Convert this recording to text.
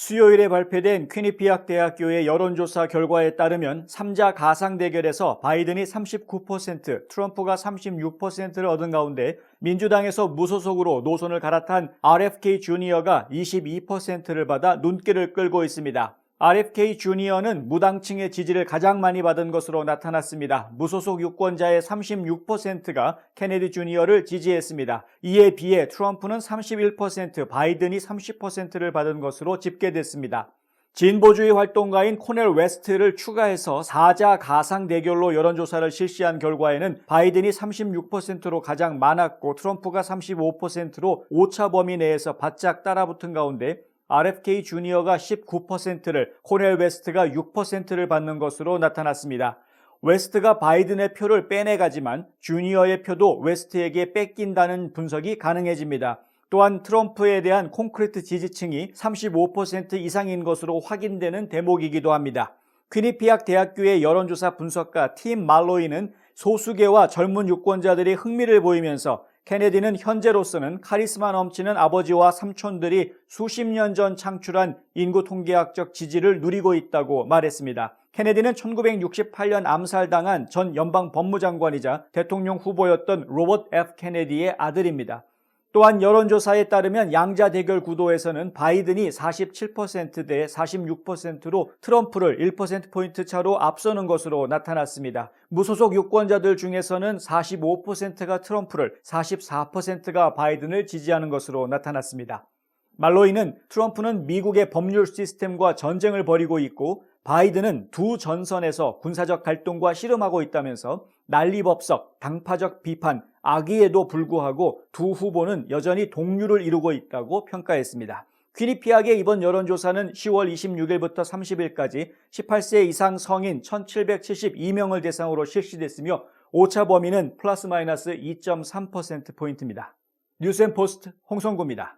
수요일에 발표된 퀴니피악 대학교의 여론조사 결과에 따르면 3자 가상 대결에서 바이든이 39%, 트럼프가 36%를 얻은 가운데 민주당에서 무소속으로 노선을 갈아탄 RFK 주니어가 22%를 받아 눈길을 끌고 있습니다. RFK 주니어는 무당층의 지지를 가장 많이 받은 것으로 나타났습니다. 무소속 유권자의 36%가 케네디 주니어를 지지했습니다. 이에 비해 트럼프는 31%, 바이든이 30%를 받은 것으로 집계됐습니다. 진보주의 활동가인 코넬 웨스트를 추가해서 4자 가상 대결로 여론조사를 실시한 결과에는 바이든이 36%로 가장 많았고 트럼프가 35%로 오차 범위 내에서 바짝 따라붙은 가운데 RFK 주니어가 19%를, 코넬 웨스트가 6%를 받는 것으로 나타났습니다. 웨스트가 바이든의 표를 빼내가지만 주니어의 표도 웨스트에게 뺏긴다는 분석이 가능해집니다. 또한 트럼프에 대한 콘크리트 지지층이 35% 이상인 것으로 확인되는 대목이기도 합니다. 퀴니피악 대학교의 여론조사 분석가 팀 말로이는 소수계와 젊은 유권자들이 흥미를 보이면서 케네디는 현재로서는 카리스마 넘치는 아버지와 삼촌들이 수십 년 전 창출한 인구 통계학적 지지를 누리고 있다고 말했습니다. 케네디는 1968년 암살당한 전 연방 법무장관이자 대통령 후보였던 로버트 F. 케네디의 아들입니다. 또한 여론조사에 따르면 양자 대결 구도에서는 바이든이 47%대 46%로 트럼프를 1%포인트 차로 앞서는 것으로 나타났습니다. 무소속 유권자들 중에서는 45%가 트럼프를, 44%가 바이든을 지지하는 것으로 나타났습니다. 말로 이는 트럼프는 미국의 법률 시스템과 전쟁을 벌이고 있고 바이든은 두 전선에서 군사적 갈등과 씨름하고 있다면서 난리법석, 당파적 비판, 악의에도 불구하고 두 후보는 여전히 동률을 이루고 있다고 평가했습니다. 퀴니피악의 이번 여론조사는 10월 26일부터 30일까지 18세 이상 성인 1772명을 대상으로 실시됐으며 오차 범위는 플러스 마이너스 2.3%포인트입니다. 뉴스앤포스트 홍성구입니다.